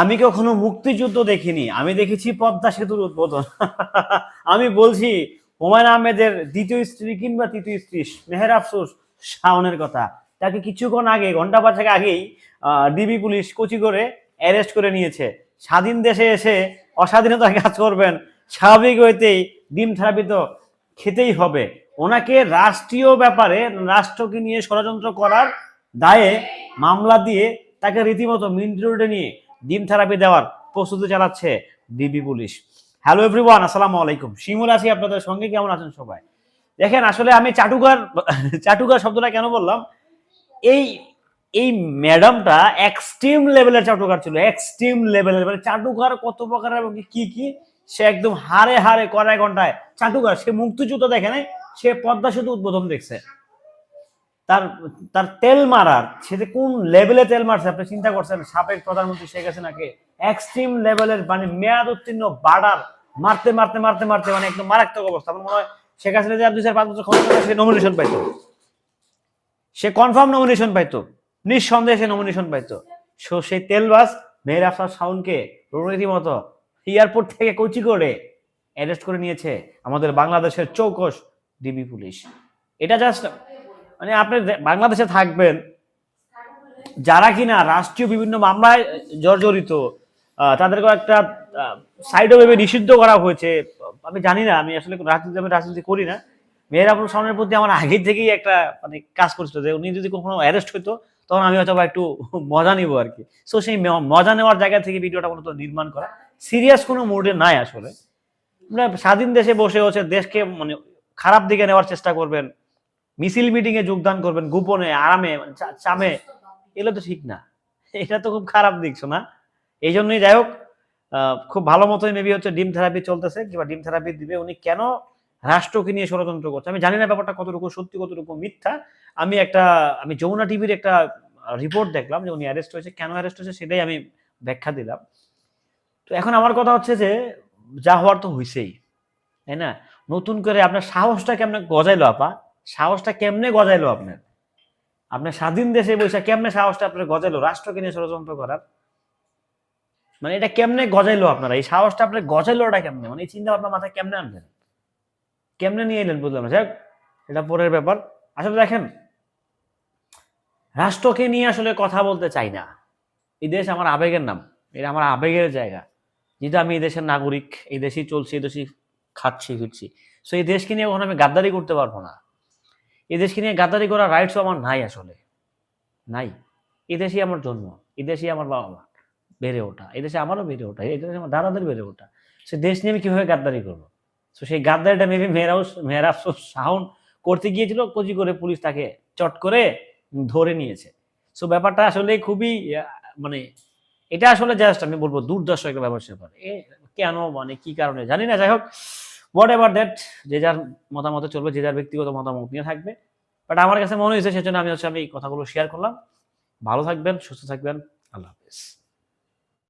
আমি কখনো মুক্তিযুদ্ধ দেখিনি। আমি দেখেছি পদ্মা সেতুর উদ্বোধন। আমি বলছি, হুমায়ুন আহমেদের দ্বিতীয় স্ত্রী কিংবা তৃতীয় স্ত্রী মেহের আফসোস, শাওনের কথা। তাকে কিছুক্ষণ আগে, ঘণ্টা পাঁচেক আগেই ডিবি পুলিশ কোচি করে অ্যারেস্ট করে নিয়েছে। স্বাধীন দেশে এসে অস্বাধীনতার কাজ করবেন, স্বাভাবিক হইতেই ডিম থেরাপি তো খেতেই হবে। ওনাকে রাষ্ট্রীয় ব্যাপারে, রাষ্ট্রকে নিয়ে ষড়যন্ত্র করার দায়ে মামলা দিয়ে তাকে রীতিমতো মিন্ট রোডে নিয়ে ডিম থেরাপি দেওয়ার প্রস্তুতি চালাচ্ছে ডিবি পুলিশ। হ্যালো এভরিওয়ান আসসালামু আলাইকুম। শিমুল আছি আপনাদের সঙ্গে, কেমন আছেন সবাই? দেখেন, আসলে আমি চাটুকার চাটুকার শব্দটা কেন বললাম? এই এই ম্যাডামটা এক্সট্রিম লেভেলের চাটুকার ছিল এক্সট্রিম লেভেলের মানে চাটুকার কত প্রকার এবং কি কি, সে একদম হারে হারে কড়ায় ঘন্টায় চাটুকার, সে মুক্তিযুদ্ধ দেখে নাই, সে পদ্মা সেতু উদ্বোধন দেখছে। তার তার তেল মারার, সে যে কোন লেভেলে তেল মারছে, আপনি চিন্তা করছেন, সাবেক প্রধানমন্ত্রী শেখ হাসিনাকে এক্সট্রিম লেভেলের মানে মেয়াদ উত্তীর্ণ বাড়ার, মারতে মারতে মারতে মারতে মানে একদম মারাত্মক অবস্থা। আমার মনে হয় শেখ হাসিনা যে আর দুই চার, পাঁচ বছর ক্ষমতা সে নমিনেশন পাইতো। সে কনফার্ম নমিনেশন পাইতো। নিঃসন্দেহে সে নমিনেশন পাইতো। সো সেই তেলবাস মেহের আফসার শাওনকে রীতিমতো এয়ারপোর্ট থেকে কোচি করে অ্যারেস্ট করে নিয়েছে আমাদের বাংলাদেশের চৌকস ডিবি পুলিশ। এটা জাস্ট মানে আপনি বাংলাদেশে থাকবেন, যারা কিনা রাষ্ট্রীয় বিভিন্ন মামলায় জর্জরিত তাদেরকে একটা সাইড ভেবে নিষিদ্ধ করা হয়েছে, আমি জানি না, আমি আসলে রাজনীতি, আমি রাজনীতি করি না। মেয়েরাপুর সামনের প্রতি আমার আগে থেকেই একটা মানে কাজ করছিল যে উনি যদি কখনো অ্যারেস্ট হইতো, তখন আমি হয়তো একটু মজা নিব আর কি। সো সেই মজা নেওয়ার জায়গা থেকে ভিডিওটা মূলত নির্মাণ করা। সিরিয়াস কোনো মুডে নাই আসলে। স্বাধীন দেশে বসে হচ্ছে, দেশকে মানে খারাপ দিকে নেওয়ার চেষ্টা করবেন। মিছিল মিটিং এ যোগদান করবেন, গোপনে, আরামে চামে। এগুলো তো ঠিক না। এটা তো খুব খারাপ দিক না এই জন্যই যাই হোক খুব ভালো মতোই মেবি হচ্ছে ডিম থেরাপি চলতেছে, কিংবা ডিম থেরাপি দিবে উনি কেন রাষ্ট্রকে নিয়ে ষড়যন্ত্র করছে? আমি জানি না ব্যাপারটা কতটুকু সত্যি, কতটুকু মিথ্যা। আমি একটা, আমি যমুনা টিভির একটা রিপোর্ট দেখলাম যে উনি অ্যারেস্ট হয়েছে। কেন অ্যারেস্ট হয়েছে সেটাই আমি ব্যাখ্যা দিলাম। তো এখন আমার কথা হচ্ছে যে, যা হওয়ার তো হয়েছেই তাই না? নতুন করে আপনার সাহসটা কেমনে গজাইলো, আপা? সাহসটা কেমনে গজাইলো আপনার? আপনার স্বাধীন দেশে বসে কেমনে সাহসটা আপনার গজাইলো? রাষ্ট্রকে নিয়ে ষড়যন্ত্র করার? মানে এটা কেমনে গজাইলো আপনারা? এই সাহসটা আপনার গজাইলোটা কেমনে? মানে এই চিন্তা আপনার মাথায় কেমনে আনলেন? কেমনে নিয়ে এলেন বুঝলাম না। যাক, এটা পরের ব্যাপার। আসলে দেখেন, রাষ্ট্রকে নিয়ে আসলে কথা বলতে চাই না। এই দেশ আমার আবেগের নাম। এটা আমার আবেগের জায়গা। যেহেতু আমি এই দেশের নাগরিক, এই দেশেই চলছি, এই দেশেই খাচ্ছি, ফিরছি। সো এই দেশকে নিয়ে কখনো আমি গাদ্দারি করতে পারব না। এই দেশকে নিয়ে গাদ্দারি করার রাইটসও আমার নাই আসলে। নাই। এই দেশেই আমার জন্ম এই দেশেই আমার বাবা মা বেড়ে ওঠা। এদেশে আমারও বেড়ে ওঠা এদেশে আমার দাদাদের বেড়ে ওঠা। সে দেশ নিয়ে আমি কীভাবে গাদ্দারি করব? তো সেই গাদ্দারিটা মেবি মেয়েরাও মেয়েরা সাউন্ড করতে গিয়েছিল, কচি করে পুলিশ তাকে চট করে ধরে নিয়েছে। সো ব্যাপারটা আসলে খুবই মানে এটা আসলে জাস্ট আমি বলব দুর্দশ একটা ব্যাপার স্যাপার এ কেন মানে কি কারণে? জানি না, যাই হোক। হোয়াট এভার দ্যাট যে যার মতামতে চলবে, যে যার ব্যক্তিগত মতামত নিয়ে থাকবে। বাট আমার কাছে মনে হয়েছে সেজন্য আমি হচ্ছে আমি এই কথাগুলো শেয়ার করলাম। ভালো থাকবেন, সুস্থ থাকবেন। আল্লাহ হাফিজ।